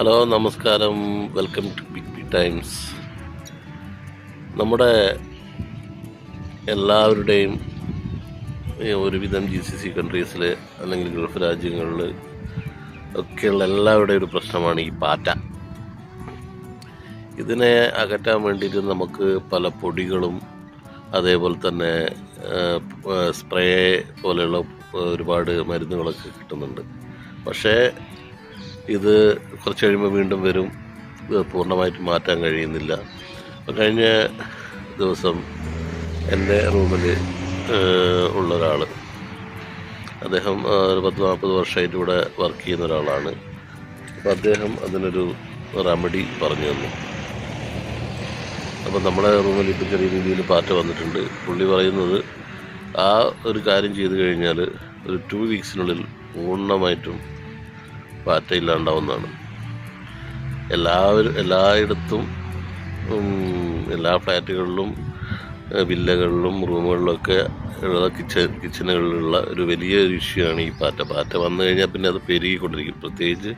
Hello നമസ്കാരം. Welcome to Big B Times. നമ്മുടെ എല്ലാവരുടെയും ഒരുവിധം ജി സി സി കൺട്രീസിൽ അല്ലെങ്കിൽ ഗൾഫ് രാജ്യങ്ങളിൽ ഒക്കെയുള്ള എല്ലാവരുടെയും ഒരു പ്രശ്നമാണ് ഈ പാറ്റ. ഇതിനെ അകറ്റാൻ വേണ്ടിയിട്ട് നമുക്ക് പല പൊടികളും അതേപോലെ തന്നെ സ്പ്രേ പോലെയുള്ള ഒരുപാട് മരുന്നുകളൊക്കെ കിട്ടുന്നുണ്ട്. പക്ഷേ ഇത് കുറച്ച് കഴിയുമ്പോൾ വീണ്ടും വരും. പൂർണമായിട്ട് മാറ്റാൻ കഴിയുന്നില്ല. അപ്പോൾ കഴിഞ്ഞ ദിവസം എന്റെ റൂമിൽ ഉള്ള ഒരാൾ അദ്ദേഹം ഒരു പത്ത് നാൽപ്പത് വർഷമായിട്ട് ഇവിടെ വർക്ക് ചെയ്യുന്ന ഒരാളാണ്. അപ്പോൾ അദ്ദേഹം അതിനൊരു റെമഡി പറഞ്ഞു തന്നു. അപ്പോൾ നമ്മുടെ റൂമിൽ ഇപ്പം ചെറിയ രീതിയിൽ പാറ്റ വന്നിട്ടുണ്ട്. പുള്ളി പറയുന്നത് ആ ഒരു കാര്യം ചെയ്തു കഴിഞ്ഞാൽ ഒരു ടു വീക്സിനുള്ളിൽ പൂർണമായിട്ടും പാറ്റ ഇല്ലാണ്ടാവുന്നതാണ് എല്ലാവരും എല്ലായിടത്തും എല്ലാ ഫ്ലാറ്റുകളിലും വില്ലകളിലും റൂമുകളിലൊക്കെ ഉള്ള കിച്ചൺ കിച്ചണുകളിലുള്ള ഒരു വലിയ ഒരു ഇഷ്യൂ ആണ് ഈ പാറ്റ. പാറ്റ വന്നു കഴിഞ്ഞാൽ പിന്നെ അത് പെരുകിക്കൊണ്ടിരിക്കും. പ്രത്യേകിച്ച്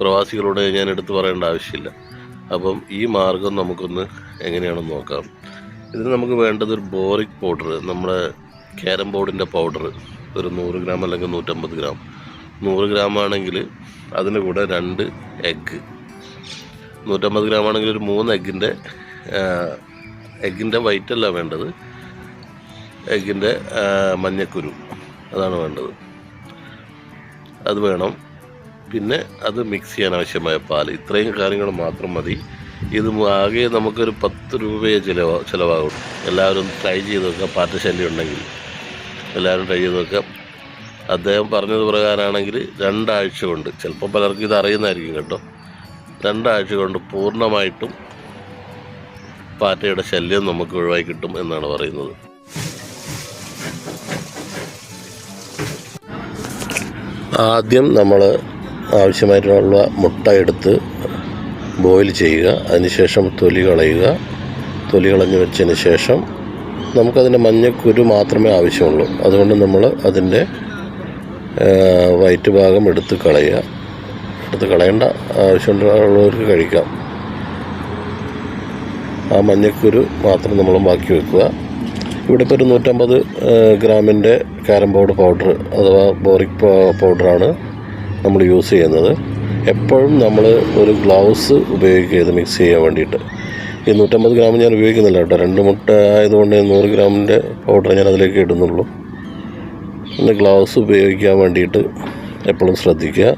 പ്രവാസികളോട് ഞാൻ എടുത്തു പറയേണ്ട ആവശ്യമില്ല. അപ്പം ഈ മാർഗം നമുക്കൊന്ന് എങ്ങനെയാണെന്ന് നോക്കാം. ഇതിന് നമുക്ക് വേണ്ടത് ഒരു ബോറിക് പൗഡർ നമ്മുടെ ക്യാരം ബോർഡിന്റെ പൗഡർ ഒരു നൂറ് ഗ്രാം അല്ലെങ്കിൽ നൂറ്റമ്പത് ഗ്രാം. നൂറ് ഗ്രാം ആണെങ്കിൽ അതിന് കൂടെ രണ്ട് എഗ്ഗ്. നൂറ്റമ്പത് ഗ്രാം ആണെങ്കിൽ ഒരു മൂന്ന് എഗ്ഗിന്റെ എഗ്ഗിന്റെ വൈറ്റല്ല വേണ്ടത്. എഗ്ഗിന്റെ മഞ്ഞക്കുരു അതാണ് വേണ്ടത്. അത് വേണം. പിന്നെ അത് മിക്സ് ചെയ്യാൻ ആവശ്യമായ പാൽ ഇത്രയും കാര്യങ്ങൾ മാത്രം മതി. ഇത് ആകെ നമുക്കൊരു പത്ത് രൂപയെ ചിലവാ ചിലവാകും എല്ലാവരും ട്രൈ ചെയ്ത് നോക്കുക. പാറ്റ ഉണ്ടെങ്കിൽ എല്ലാവരും ട്രൈ ചെയ്ത് നോക്കുക. അദ്ദേഹം പറഞ്ഞത് പ്രകാരമാണെങ്കിൽ രണ്ടാഴ്ച കൊണ്ട് ചിലപ്പോൾ പലർക്കും ഇത് അറിയുന്നതായിരിക്കും കേട്ടോ. രണ്ടാഴ്ച കൊണ്ട് പൂർണമായിട്ടും പാറ്റയുടെ ശല്യം നമുക്ക് ഒഴിവായി കിട്ടും എന്നാണ് പറയുന്നത്. ആദ്യം നമ്മൾ ആവശ്യമായിട്ടുള്ള മുട്ട എടുത്ത് ബോയിൽ ചെയ്യുക അതിനുശേഷം തൊലി കളയുക. തൊലി കളഞ്ഞ് വെച്ചതിന് ശേഷം നമുക്കതിന്റെ മഞ്ഞക്കുരു മാത്രമേ ആവശ്യമുള്ളൂ. അതുകൊണ്ട് നമ്മൾ അതിന്റെ വയറ്റ് ഭാഗം എടുത്ത് കളയുക. എടുത്ത് കളയേണ്ട ആവശ്യമുള്ളവർക്ക് കഴിക്കാം. ആ മഞ്ഞക്കുരു മാത്രം നമ്മൾ ബാക്കി വെക്കുക. ഇവിടെ ഇപ്പോൾ ഒരു നൂറ്റമ്പത് ഗ്രാമിന്റെ കാരം ബോർഡ് പൗഡർ അഥവാ ബോറിക് പൗഡറാണ് നമ്മൾ യൂസ് ചെയ്യുന്നത്. എപ്പോഴും നമ്മൾ ഒരു ഗ്ലൗസ് ഉപയോഗിക്കുക ഇത് മിക്സ് ചെയ്യാൻ വേണ്ടിയിട്ട്. ഈ നൂറ്റമ്പത് ഗ്രാം ഞാൻ ഉപയോഗിക്കുന്നില്ല കേട്ടോ. രണ്ട് മുട്ട ആയതുകൊണ്ട് നൂറ് ഗ്രാമിന്റെ പൗഡർ ഞാൻ അതിലേക്ക് ഇടുന്നുള്ളൂ. പിന്നെ ഗ്ലൗസ് ഉപയോഗിക്കാൻ വേണ്ടിയിട്ട് എപ്പോഴും ശ്രദ്ധിക്കുക.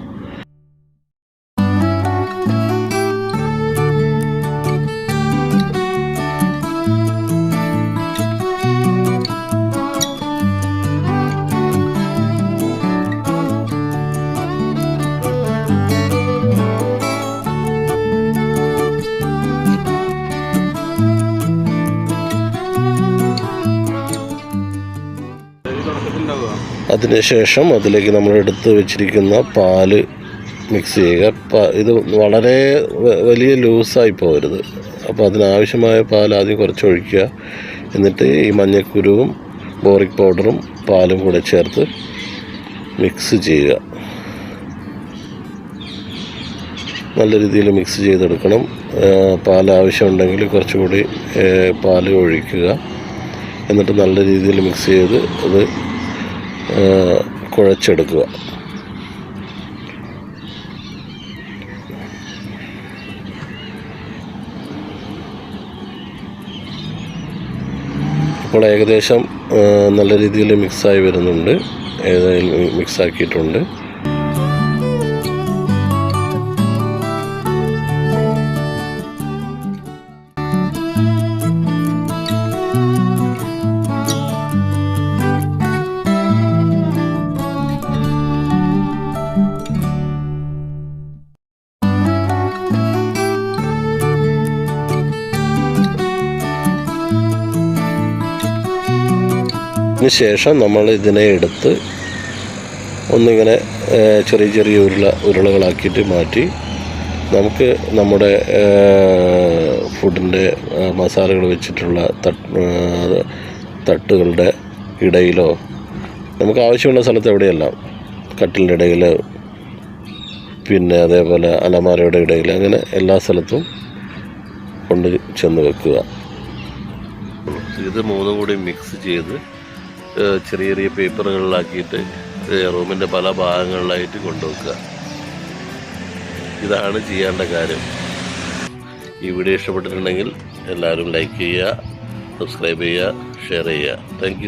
അതിനുശേഷം അതിലേക്ക് നമ്മൾ എടുത്ത് വെച്ചിരിക്കുന്ന പാൽ മിക്സ് ചെയ്യുക. ഇത് വളരെ വലിയ ലൂസായി പോകരുത്. അപ്പോൾ അതിനാവശ്യമായ പാൽ ആദ്യം കുറച്ച് ഒഴിക്കുക. എന്നിട്ട് ഈ മഞ്ഞക്കുരുവും ബോറിക് പൗഡറും പാലും കൂടെ ചേർത്ത് മിക്സ് ചെയ്യുക. നല്ല രീതിയിൽ മിക്സ് ചെയ്തെടുക്കണം. പാൽ ആവശ്യമുണ്ടെങ്കിൽ കുറച്ചുകൂടി പാൽ ഒഴിക്കുക. എന്നിട്ട് നല്ല രീതിയിൽ മിക്സ് ചെയ്ത് അത് കുഴച്ചെടുക്കുക. ഇപ്പോൾ ഏകദേശം നല്ല രീതിയിൽ മിക്സായി വരുന്നുണ്ട്. ഏതായാലും മിക്സ് ആക്കിയിട്ടുണ്ട് അതിന് ശേഷം നമ്മൾ ഇതിനെ എടുത്ത് ഒന്നിങ്ങനെ ചെറിയ ചെറിയ ഉരുള ഉരുളകളാക്കിയിട്ട് മാറ്റി നമുക്ക് നമ്മുടെ ഫുഡിന്റെ മസാലകൾ വെച്ചിട്ടുള്ള തട്ട് തട്ടുകളുടെ ഇടയിലോ നമുക്ക് ആവശ്യമുള്ള സ്ഥലത്ത് എവിടെയെല്ലാം കട്ടിലിന്റെ ഇടയിൽ പിന്നെ അതേപോലെ അലമാരയുടെ ഇടയിൽ അങ്ങനെ എല്ലാ സ്ഥലത്തും കൊണ്ട് ചെന്ന് വെക്കുക. ഇത് മൂന്നും കൂടി മിക്സ് ചെയ്ത് ചെറിയ ചെറിയ പേപ്പറുകളിലാക്കിയിട്ട് റൂമിന്റെ പല ഭാഗങ്ങളിലായിട്ട് കൊണ്ടുവെക്കുക. ഇതാണ് ചെയ്യേണ്ട കാര്യം. ഈ വീഡിയോ ഇഷ്ടപ്പെട്ടിട്ടുണ്ടെങ്കിൽ എല്ലാവരും ലൈക്ക് ചെയ്യുക സബ്സ്ക്രൈബ് ചെയ്യുക ഷെയർ ചെയ്യുക. താങ്ക്